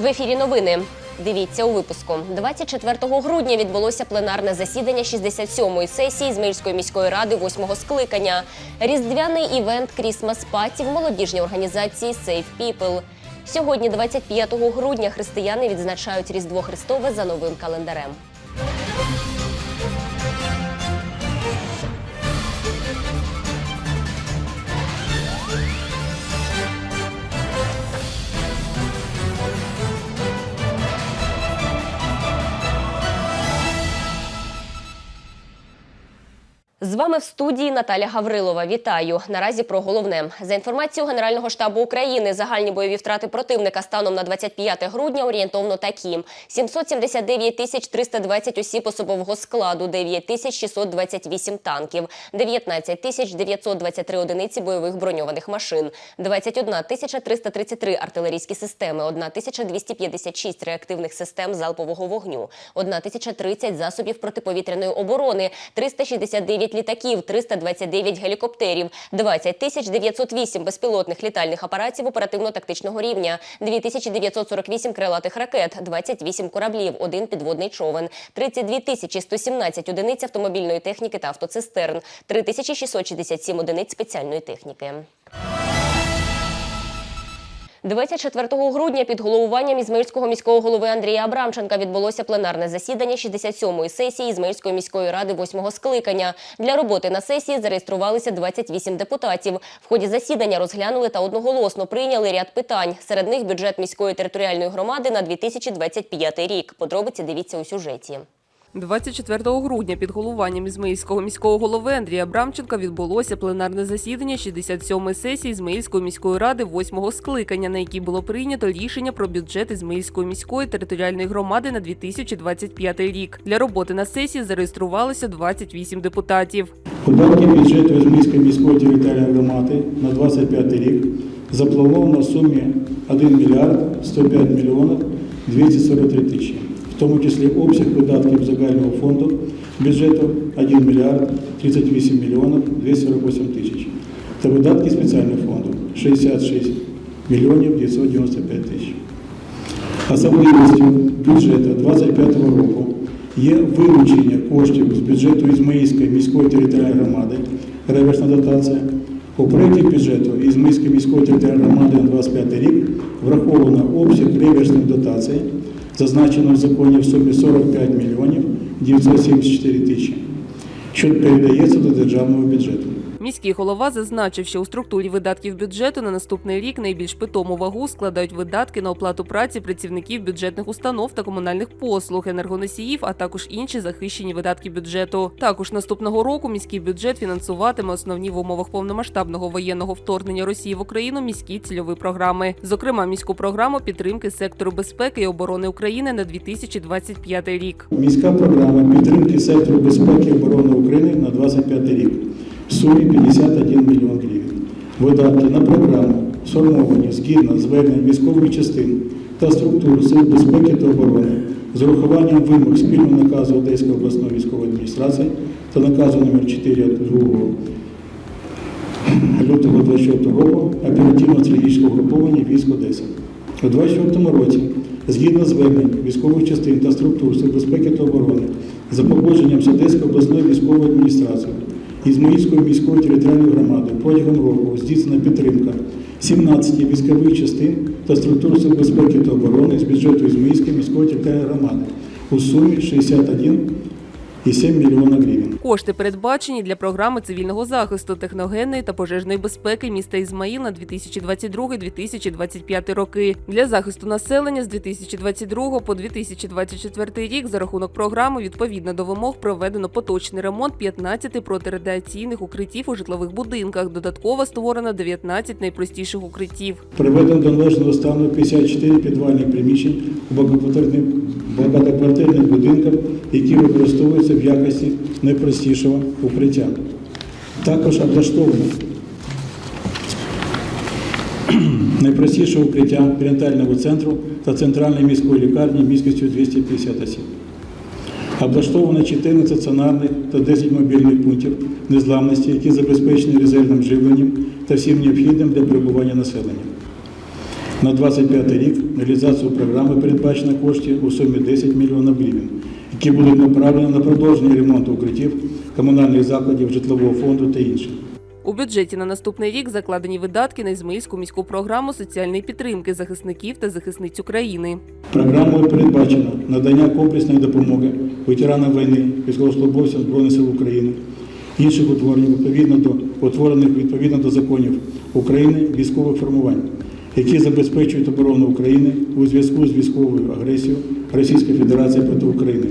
В ефірі новини. Дивіться у випуску. 24 грудня відбулося пленарне засідання 67-ї сесії Змільської міської ради 8-го скликання. Різдвяний івент Крісмас Паті в молодіжній організації Save People. Сьогодні, 25 грудня, християни відзначають Різдво Христове за новим календарем. Вами в студії Наталя Гаврилова. Вітаю. Наразі про головне. За інформацією Генерального штабу України, загальні бойові втрати противника станом на 25 грудня орієнтовно такі: 779 тисяч 320 осіб особового складу, 9 тисяч 628 танків, 19 тисяч 923 одиниці бойових броньованих машин, 21 тисяча 333 артилерійські системи, 1 тисяча 256 реактивних систем залпового вогню, 1 тисяча 30 засобів протиповітряної оборони, 369 літаків, 329 гелікоптерів, 20 тисяч 908 безпілотних літальних апаратів оперативно-тактичного рівня, 2948 крилатих ракет, 28 кораблів, один підводний човен, 32 тисячі 117 одиниць автомобільної техніки та автоцистерн, 3667 одиниць спеціальної техніки. 24 грудня під головуванням Ізмаїльського міського голови Андрія Абрамченка відбулося пленарне засідання 67-ї сесії Ізмаїльської міської ради 8-го скликання. Для роботи на сесії зареєструвалися 28 депутатів. В ході засідання розглянули та одноголосно прийняли ряд питань. Серед них бюджет міської територіальної громади на 2025 рік. Подробиці дивіться у сюжеті. 24 грудня під головуванням Ізмаїльського міського голови Андрія Брамченка відбулося пленарне засідання 67-ї сесії Ізмаїльської міської ради 8-го скликання, на якій було прийнято рішення про бюджет Ізмаїльської міської територіальної громади на 2025 рік. Для роботи на сесії зареєструвалося 28 депутатів. Податки бюджету Ізмільської міської територіальної громади на 25 рік заплановано в сумі 1 мільярд 105 мільйонів 243 тисячі, в тому числі обсяг видатків загального фонду бюджету 1 мільярд 38 мільйонів 248 тисяч та видатки спеціального фонду 66 мільйонів 995 тисяч. Особливістю бюджету 2025 року є вилучення коштів з бюджету Ізмаїльської міської територіальної громади, реверсна дотація. У проєкті бюджету Ізмаїльської міської територіальної громади на 2025 рік враховано обсяг реверсної дотації, зазначено в законі в сумі 45 мільйонів 974 тисячі, що передається до державного бюджету. Міський голова зазначив, що у структурі видатків бюджету на наступний рік найбільш питому вагу складають видатки на оплату праці працівників бюджетних установ та комунальних послуг, енергоносіїв, а також інші захищені видатки бюджету. Також наступного року міський бюджет фінансуватиме основні в умовах повномасштабного воєнного вторгнення Росії в Україну міські цільові програми, зокрема міську програму підтримки сектору безпеки і оборони України на 2025 рік. Міська програма підтримки сектору безпеки і оборони України на 25 рік в сумі 51 мільйон гривень. Видатки на програму сформовані згідно звернень військових частин та структур сил безпеки та оборони з урахуванням вимог спільного наказу Одеської обласної військової адміністрації та наказу номер 4 від 2 лютого 24 року оперативно-стратегічного угруповання військ Одеси. У 24 році, згідно звернень військових частин та структур Сил безпеки та оборони, за погодженням з Одеською обласною військовою адміністрацією Ізмаїльської міської територіальної громади протягом року здійснена підтримка 17 військових частин та структур Сил безпеки та оборони з бюджету Ізмаїльської міської територіальної громади у сумі 61,7 мільйона гривень. Кошти передбачені для програми цивільного захисту, техногенної та пожежної безпеки міста Ізмаїл на 2022-2025 роки. Для захисту населення з 2022 по 2024 рік за рахунок програми відповідно до вимог проведено поточний ремонт 15 протирадіаційних укриттів у житлових будинках. Додатково створено 19 найпростіших укриттів. Приведено до належного стану 54 підвальних приміщень у багатоквартирних будинках, які використовуються в якості найпростішого укриття. Також облаштовано найпростіше укриття перинатального центру та центральної міської лікарні міськістю 250 осіб. Облаштовано 14 стаціонарних та 10 мобільних пунктів незламності, які забезпечені резервним живленням та всім необхідним для перебування населення. На 25 рік реалізацію програми передбачено коштів у сумі 10 мільйонів гривень, які будуть направлені на продовження ремонту укриттів, комунальних закладів, житлового фонду та інше. У бюджеті на наступний рік закладені видатки на Ізмаїльську міську програму соціальної підтримки захисників та захисниць України. Програмою передбачено надання комплексної допомоги ветеранам війни, військовослужбовцям Збройних сил України, інших утворень відповідно до утворених відповідно до законів України військових формувань, які забезпечують оборону України у зв'язку з військовою агресією Російської Федерації проти України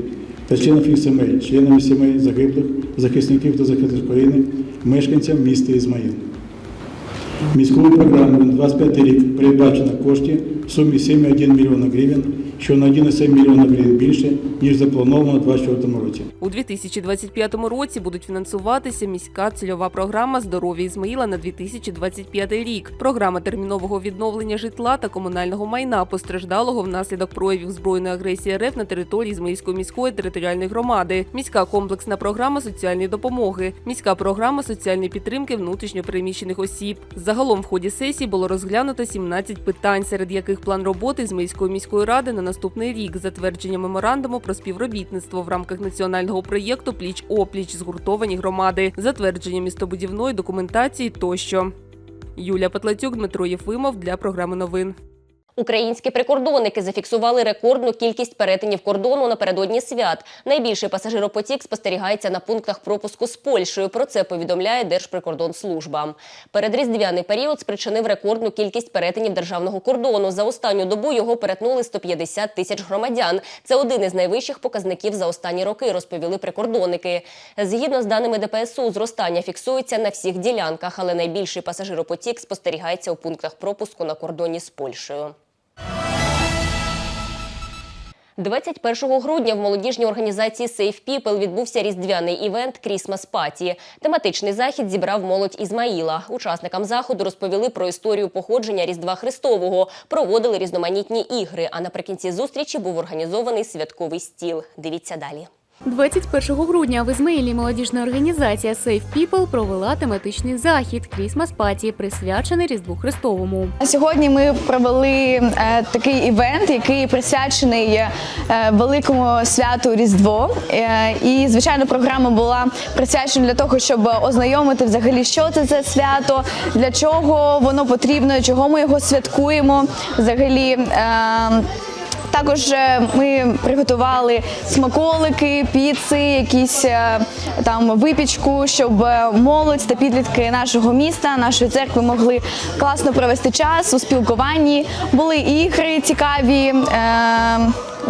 та членів їх сімей, членами сімей загиблих, захисників та захисників України, мешканцям міста Ізмаїл. Міською програмою на 25 рік передбачено кошти в сумі 7,1 мільйона гривень, що на 1,7 мільйона гривень більше, ніж заплановано у 2024 році. У 2025 році будуть фінансуватися міська цільова програма здоров'я Ізмаїла на 2025 рік, програма термінового відновлення житла та комунального майна постраждалого внаслідок проявів збройної агресії РФ на території Ізмаїльської міської територіальної громади, міська комплексна програма соціальної допомоги, міська програма соціальної підтримки внутрішньопереміщених осіб. Загалом в ході сесії було розглянуто 17 питань, серед яких план роботи Ізмаїльської міської ради на наступний рік, затвердження меморандуму про співробітництво в рамках національного проєкту Пліч опліч згуртовані громади, затвердження містобудівної документації тощо. Юлія Петлацюк, Дмитро Єфимов для програми новин. Українські прикордонники зафіксували рекордну кількість перетинів кордону напередодні свят. Найбільший пасажиропотік спостерігається на пунктах пропуску з Польщею. Про це повідомляє Держприкордонслужба. Передріздвяний період спричинив рекордну кількість перетинів державного кордону. За останню добу його перетнули 150 тисяч громадян. Це один із найвищих показників за останні роки, розповіли прикордонники. Згідно з даними ДПСУ, зростання фіксується на всіх ділянках, але найбільший пасажиропотік спостерігається у пунктах пропуску на кордоні з Польщею. 21 грудня в молодіжній організації Safe People відбувся різдвяний івент Крісмас Паті. Тематичний захід зібрав молодь Ізмаїла. Учасникам заходу розповіли про історію походження Різдва Христового, проводили різноманітні ігри. А наприкінці зустрічі був організований святковий стіл. Дивіться далі. 21 грудня в Ізмаїлі молодіжна організація Safe People провела тематичний захід Christmas Party, присвячений Різдву Христовому. Сьогодні ми провели е, такий івент, який присвячений е, великому святу Різдво. Е, і звичайно, програма була присвячена для того, щоб ознайомити взагалі, що це за свято, для чого воно потрібно, чого ми його святкуємо. Взагалі. Е, також е, ми приготували смаколики, піци, якісь е, там випічку, щоб е, молодь та підлітки нашого міста, нашої церкви могли класно провести час у спілкуванні. Були ігри цікаві, е,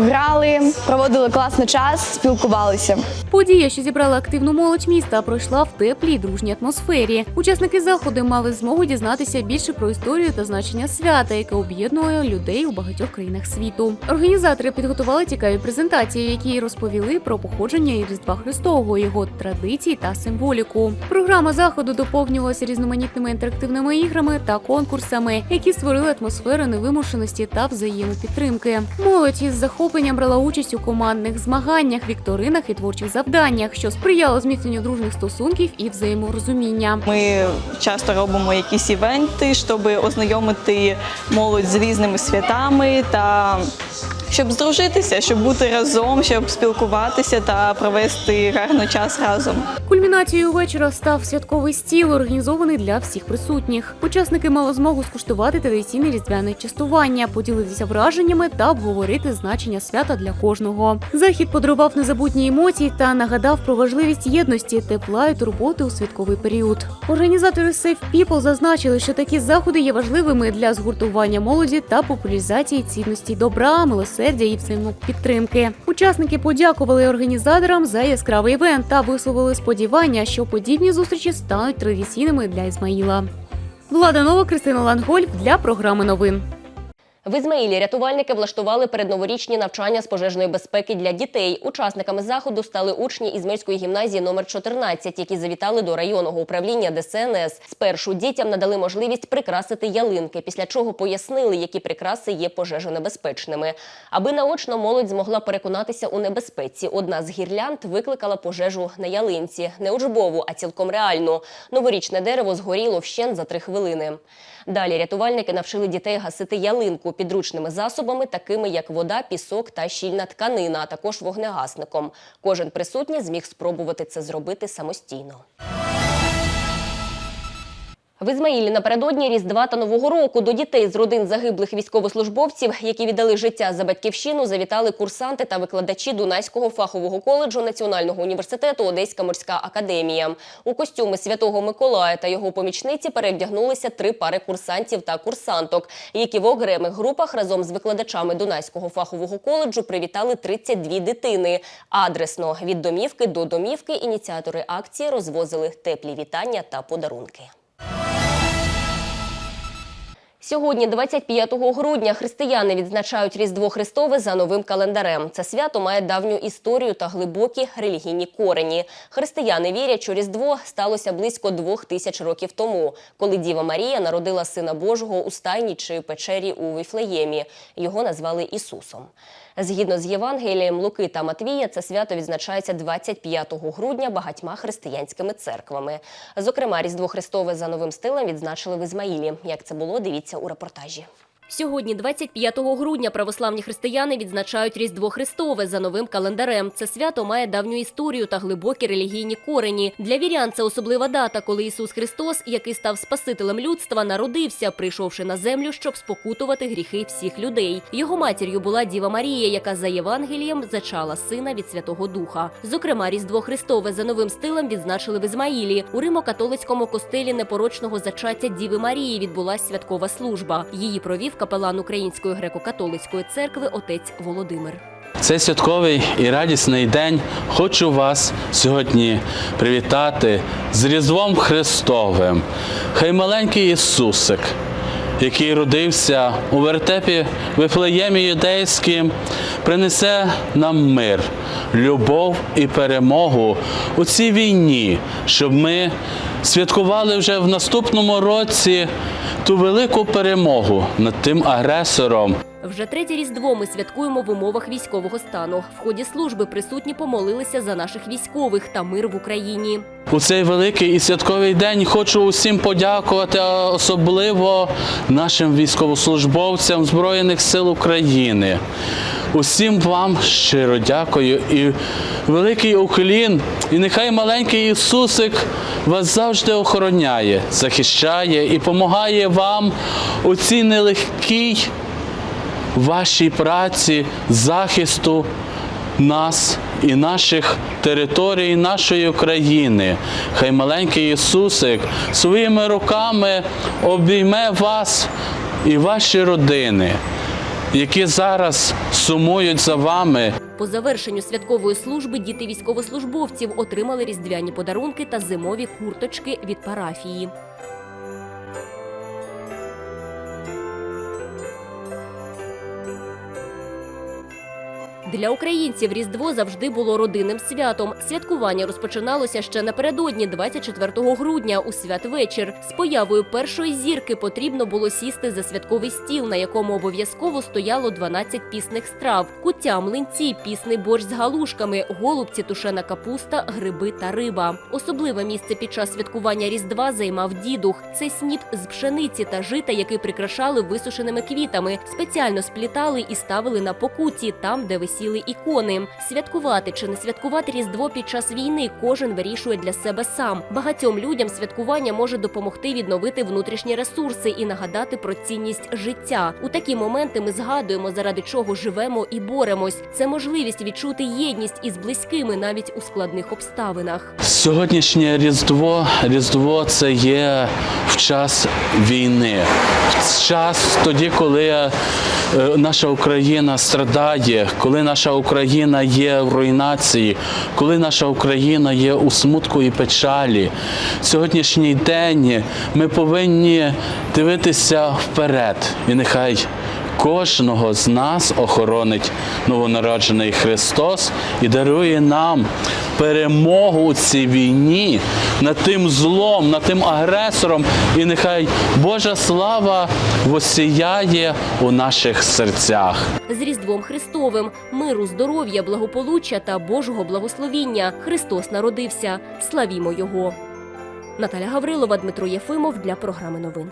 грали, проводили класний час, спілкувалися. Подія, що зібрала активну молодь міста, пройшла в теплій дружній атмосфері. Учасники заходу мали змогу дізнатися більше про історію та значення свята, яке об'єднує людей у багатьох країнах світу. Організатори підготували цікаві презентації, які розповіли про походження і Різдва Христового, його традиції та символіку. Програма заходу доповнювалася різноманітними інтерактивними іграми та конкурсами, які створили атмосферу невимушеності та взаємопідтримки. Молодь із захопленням брала участь у командних змаганнях, вікторинах і творчих завданнях, що сприяло зміцненню дружніх стосунків і взаєморозуміння. Ми часто робимо якісь івенти, щоб ознайомити молодь з різними святами та щоб здружитися, щоб бути разом, щоб спілкуватися та провести гарний час разом. Кульмінацією вечора став святковий стіл, організований для всіх присутніх. Учасники мали змогу скуштувати традиційне різдвяне частування, поділитися враженнями та обговорити значення свята для кожного. Захід подарував незабутні емоції та нагадав про важливість єдності, тепла і турботи у святковий період. Організатори Safe People зазначили, що такі заходи є важливими для згуртування молоді та популяризації цінностей добра, милосердя і взаємопідтримки. Учасники подякували організаторам за яскравий івент та висловили сподівання, що подібні зустрічі стануть традиційними для Ізмаїла. Влада Нова, Кристина Лангольф для програми новин. В Ізмаїлі рятувальники влаштували передноворічні навчання з пожежної безпеки для дітей. Учасниками заходу стали учні Ізмаїльської гімназії номер 14, які завітали до районного управління ДСНС. Спершу дітям надали можливість прикрасити ялинки, після чого пояснили, які прикраси є пожежонебезпечними. Аби наочно молодь змогла переконатися у небезпеці. Одна з гірлянд викликала пожежу на ялинці, не учбову, а цілком реальну. Новорічне дерево згоріло вщен за три хвилини. Далі рятувальники навчили дітей гасити ялинку підручними засобами, такими як вода, пісок та щільна тканина, а також вогнегасником. Кожен присутній зміг спробувати це зробити самостійно. В Ізмаїлі напередодні Різдва та Нового року до дітей з родин загиблих військовослужбовців, які віддали життя за батьківщину, завітали курсанти та викладачі Дунайського фахового коледжу Національного університету Одеська морська академія. У костюми Святого Миколая та його помічниці перевдягнулися три пари курсантів та курсанток, які в окремих групах разом з викладачами Дунайського фахового коледжу привітали 32 дитини. Адресно від домівки до домівки ініціатори акції розвозили теплі вітання та подарунки. Сьогодні, 25 грудня, християни відзначають Різдво Христове за новим календарем. Це свято має давню історію та глибокі релігійні корені. Християни вірять, що Різдво сталося близько двох тисяч років тому, коли Діва Марія народила Сина Божого у стайні чи печері у Віфлеємі. Його назвали Ісусом. Згідно з Євангелієм Луки та Матвія, це свято відзначається 25 грудня багатьма християнськими церквами. Зокрема, Різдво Христове за новим стилем відзначили в Ізмаїлі. Як це було, дивіться у репортажі. Сьогодні, 25 грудня, православні християни відзначають Різдво Христове за новим календарем. Це свято має давню історію та глибокі релігійні корені. Для вірян це особлива дата, коли Ісус Христос, який став Спасителем людства, народився, прийшовши на землю, щоб спокутувати гріхи всіх людей. Його матір'ю була Діва Марія, яка за Євангелієм зачала сина від Святого Духа. Зокрема, Різдво Христове за новим стилем відзначили в Ізмаїлі. У Римо-католицькому костелі непорочного зачаття Діви Марії відбулась святкова служба. Її провів капелан Української греко-католицької церкви отець Володимир. Це святковий і радісний день хочу вас сьогодні привітати з Різдвом Христовим. Хай маленький Ісусик, який родився у вертепі Вифлеємі Юдейським, принесе нам мир, любов і перемогу у цій війні, щоб ми святкували вже в наступному році ту велику перемогу над тим агресором. Вже третє різдво ми святкуємо в умовах військового стану. В ході служби присутні помолилися за наших військових та мир в Україні. У цей великий і святковий день хочу усім подякувати, особливо нашим військовослужбовцям Збройних сил України. Усім вам щиро дякую і великий уклін. І нехай маленький Ісусик вас завжди охороняє, захищає і допомагає вам у цій нелегкій вашій праці, захисту нас і наших територій, нашої України. Хай маленький Ісусик своїми руками обійме вас і ваші родини, які зараз сумують за вами. По завершенню святкової служби діти військовослужбовців отримали різдвяні подарунки та зимові курточки від парафії. Для українців Різдво завжди було родинним святом. Святкування розпочиналося ще напередодні, 24 грудня, у святвечір. З появою першої зірки потрібно було сісти за святковий стіл, на якому обов'язково стояло 12 пісних страв: куття, млинці, пісний борщ з галушками, голубці, тушена капуста, гриби та риба. Особливе місце під час святкування Різдва займав дідух. Це сніп з пшениці та жита, який прикрашали висушеними квітами. Спеціально сплітали і ставили на покуті, там, де висіли ікони. Святкувати чи не святкувати Різдво під час війни кожен вирішує для себе сам. Багатьом людям святкування може допомогти відновити внутрішні ресурси і нагадати про цінність життя. У такі моменти ми згадуємо, заради чого живемо і боремось. Це можливість відчути єдність із близькими навіть у складних обставинах. Сьогоднішнє Різдво, Різдво це є в час війни, в час тоді, коли е, наша Україна страдає, коли наша Україна є в руйнації, коли наша Україна є у смутку і печалі. Сьогоднішній день ми повинні дивитися вперед, і нехай кожного з нас охоронить новонароджений Христос і дарує нам перемогу у цій війні над тим злом, над тим агресором. І нехай Божа слава восіяє у наших серцях. З Різдвом Христовим, миру, здоров'я, благополуччя та Божого благословіння. Христос народився. Славімо Його. Наталя Гаврилова, Дмитро Єфимов для програми новин.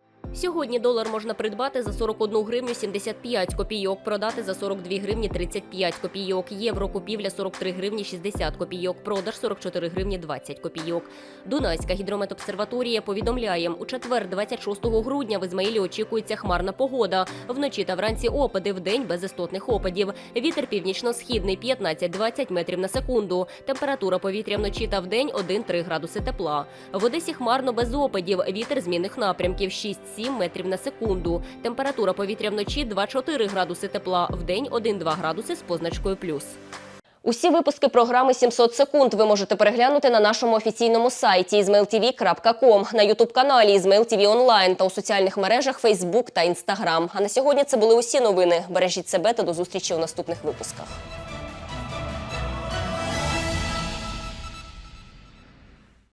Сьогодні долар можна придбати за 41 гривню 75 копійок, продати за 42 гривні 35 копійок, євро купівля 43 гривні 60 копійок, продаж 44 гривні 20 копійок. Дунайська гідрометобсерваторія повідомляє, у четвер, 26 грудня, в Ізмаїлі очікується хмарна погода. Вночі та вранці опади, вдень без істотних опадів. Вітер північно-східний 15-20 метрів на секунду. Температура повітря вночі та вдень 1-3 градуси тепла. В Одесі хмарно без опадів. Вітер змінних напрямків 6-7 метрів на секунду. Температура повітря вночі 2-4 градуси тепла. Вдень 1-2 градуси з позначкою плюс. Усі випуски програми «700 секунд ви можете переглянути на нашому офіційному сайті izmailtv.com, на ютуб-каналі Ізмейл ТВ онлайн та у соціальних мережах Фейсбук та Інстаграм. А на сьогодні це були усі новини. Бережіть себе та до зустрічі у наступних випусках.